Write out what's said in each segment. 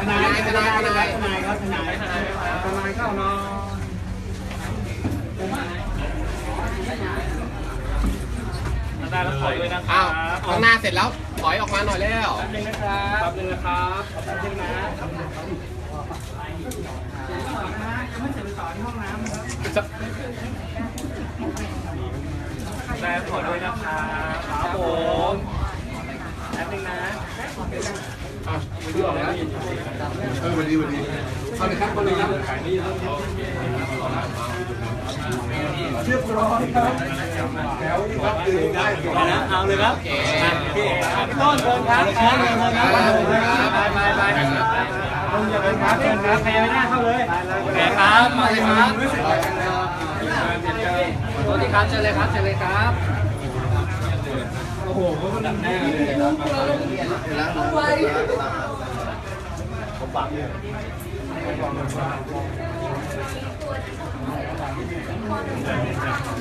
ทนายทนายทนายทนายครับทนายทนายเข้าเนาะได้แล้วขอด้วยนะครัอ้าวข้างหน้าเสร็จแล้วถอยออกมาหน่อยแล้วแป๊บนึงนะครับแป๊บนึงนะครับแป๊บนึงนะยังไม่เสร็จไปต่อที่ห้องน้ำนะครับได้ขอด้วยนะครับครับผมแป๊บนึงนะ เออวันดีวันดีเอาเลยครับเอาเลยครับเรียบร้อยครับแล้วครับดื่มได้เอาละเอาเลยครับพี่ต้นเชิญครับเชิญเชิญเชิญครับไปไปไปต้นเชิญครับเชิญครับใครไม่ได้เข้าเลยโอเคครับมาเลยครับสวัสดีครับเชิญเลยครับเชิญเลยครับ โอ้โหก็ดังแน่เลย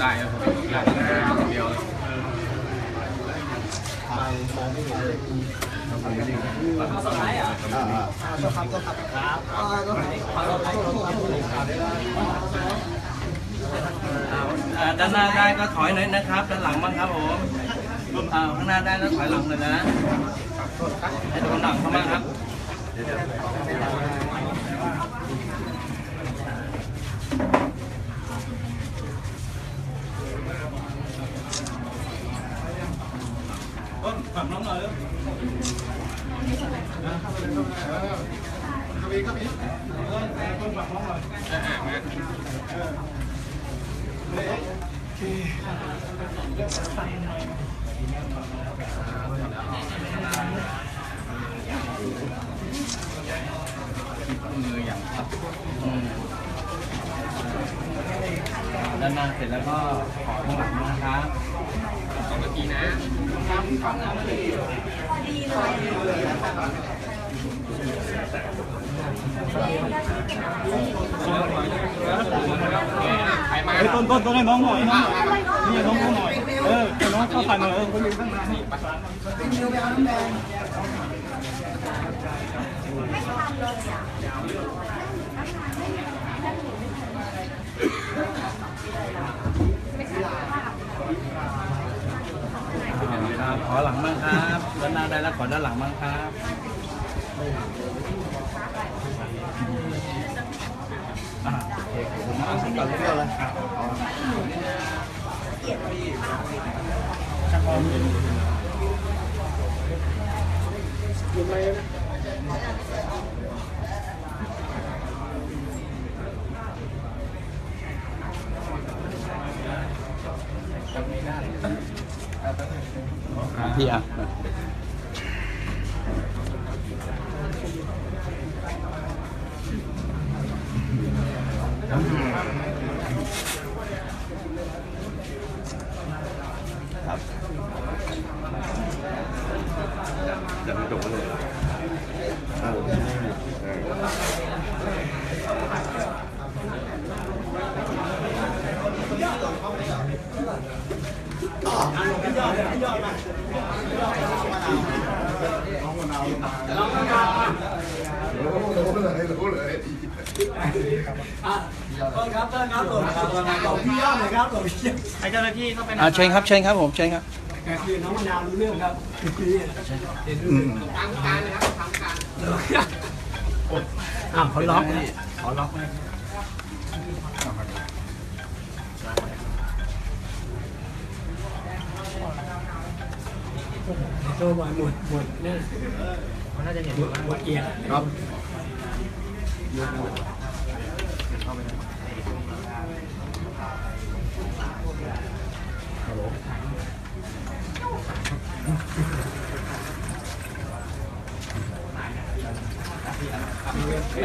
ได้ครับผมอยากได้เดียวอ่าด้านหน้าได้ก็ถอยหน่อยนะครับ ด้านหลังบ้างครับผม อ่าข้างหน้าได้แล้วถอยหลังเลยนะให้โดนหลังเข้ามาครับต้นฝังน้องหน่อยเร็วมือ มืออย่างครับอืมด้านหน้าเสร็จแล้วก็ขอข้างหลังนะครับสองนาทีนะใครมาเฮ้ยต้นต้นต้นให้น้องหน่อยน้องนี่น้องหน่อย เออให้น้องเข้าผ่านหน่อยเออคนยืนข้างหน้านี่ครับขอหลังบ้างครับด้านหน้าได้แล้วขอด้านหลังบ้างครับอ่าโอเคขอบคุณมากครับเที่ยว เลยพี่อะจะไม่จบเลยรู้เลยรู้เลย ต้นครับต้นครับต้นครับต้นครับของพี่ยอดเลยครับของพี่ยอดให้เจ้าหน้าที่เข้าไปหน่อ่าอยเชิญครับเชิญครับผมเชิญครับแต่คือน้องมะนาวรู้เรื่องครับคือทางการนะครับทางการอ้าวเขาล็อกขอล็อกไหมโซ่บอยหมดหมดเนี่ยเขาน่าจะเห็นหมดเอียงครับ แบ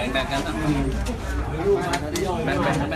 ่งแบ่งกันนะแบ่งแบ่งกันไป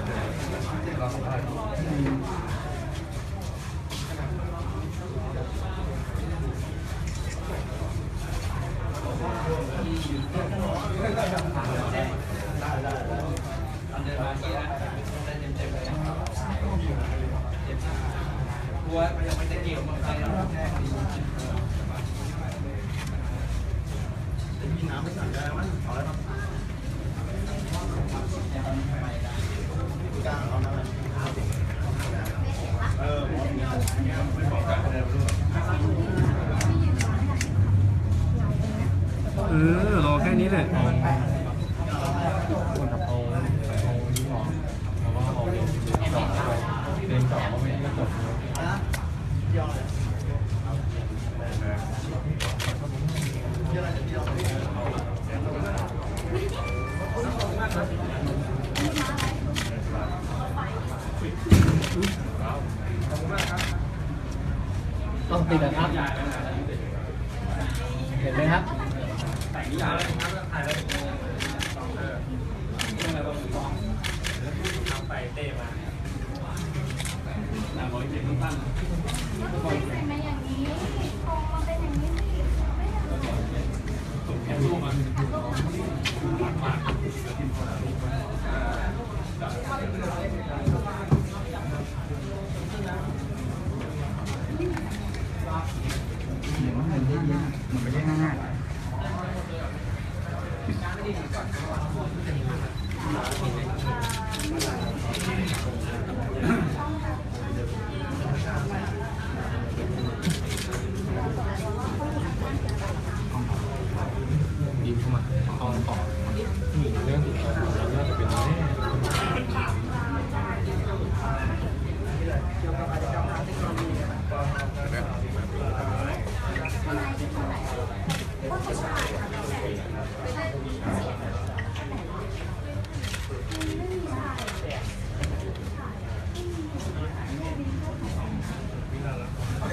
ลัวมันยังไม่ได้เกี่ยวกับใครแล้วแท้มีน้ำไม่สั่งได้มั้งขอแล้วเออรอแค่นี้แหละต้องติดนะครับเห็นไหมครับเป็น มาอย่างนี้ครงมันเป็นอย่างนี้ไม่อย่า ไม่ได้ดีกว่าเพราะว่าเขาพูดเรื่องนี้มาแล้ว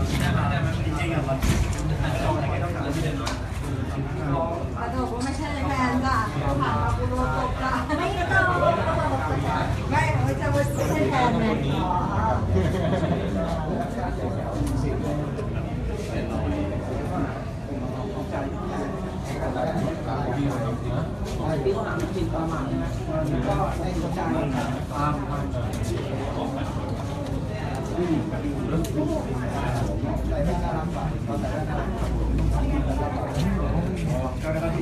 แต่เธอก็ไม่ใช่แฟนจ้ะเขาผ่านมากูโดนตบจ้ะ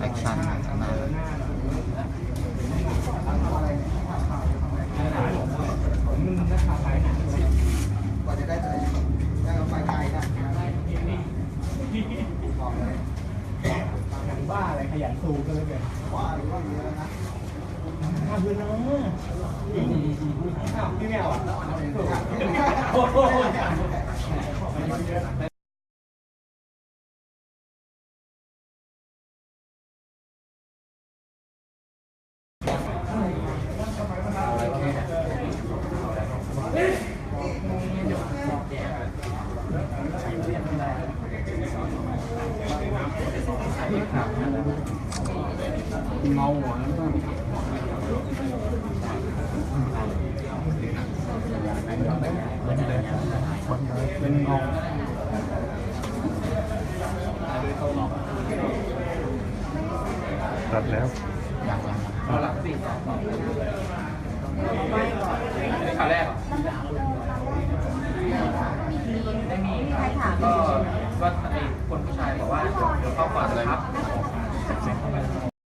แอคชั่นข้างหน้าบ้าอะไรขยันสูกันเลยเกินว้าหรือว่าเยอะนะทำเลยนะพี่แมวอะ รัวแล้วก็เป็นเงาตัดแล้วเอาหลังสิขาแรกได้มีใครถามก็ ก็คนผู้ชายบอกว่าเดี๋ยวเข้าก่อนเลยครับ